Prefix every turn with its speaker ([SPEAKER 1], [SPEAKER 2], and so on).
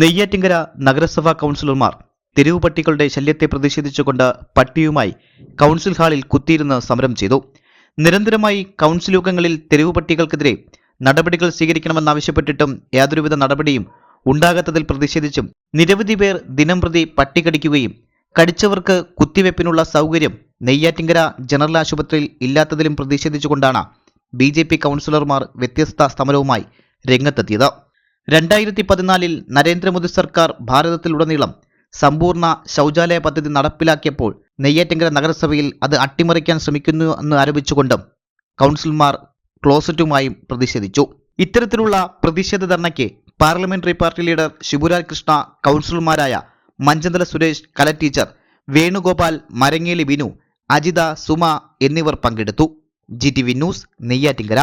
[SPEAKER 1] നെയ്യാറ്റിങ്കര നഗരസഭാ കൗൺസിലർമാർ തെരുവ് പട്ടികളുടെ ശല്യത്തെ പ്രതിഷേധിച്ചുകൊണ്ട് പട്ടിയുമായി കൗൺസിൽ ഹാളിൽ കുത്തിയിരുന്ന് സമരം ചെയ്തു. നിരന്തരമായി കൗൺസിൽ യോഗങ്ങളിൽ തെരുവ് പട്ടികൾക്കെതിരെ നടപടികൾ സ്വീകരിക്കണമെന്നാവശ്യപ്പെട്ടിട്ടും യാതൊരുവിധ നടപടിയും ഉണ്ടാകാത്തതിൽ പ്രതിഷേധിച്ചും നിരവധി പേർ ദിനംപ്രതി പട്ടി കടിക്കുകയും കടിച്ചവർക്ക് കുത്തിവെപ്പിനുള്ള സൗകര്യം നെയ്യാറ്റിങ്കര ജനറൽ ആശുപത്രിയിൽ ഇല്ലാത്തതിലും പ്രതിഷേധിച്ചുകൊണ്ടാണ് ബി ജെ പി കൗൺസിലർമാർ വ്യത്യസ്ത സമരവുമായി രംഗത്തെത്തിയത്. രണ്ടായിരത്തി പതിനാലിൽ നരേന്ദ്രമോദി സർക്കാർ ഭാരതത്തിലുടനീളം സമ്പൂർണ ശൗചാലയ പദ്ധതി നടപ്പിലാക്കിയപ്പോൾ നെയ്യാറ്റിങ്കര നഗരസഭയിൽ അത് അട്ടിമറിക്കാൻ ശ്രമിക്കുന്നു എന്ന് ആരോപിച്ചുകൊണ്ടും കൗൺസിലർമാർ ക്ലോസറ്റുമായും പ്രതിഷേധിച്ചു. ഇത്തരത്തിലുള്ള പ്രതിഷേധ ധർണയ്ക്ക് parliamentary party leader Shiburaj Krishna കൗൺസിലർമാരായ മഞ്ചന്തല സുരേഷ് കല ടീച്ചർ വേണുഗോപാൽ മരങ്ങേലി വിനു അജിത സുമ എന്നിവർ പങ്കെടുത്തു. G T V news Neyyattinkara.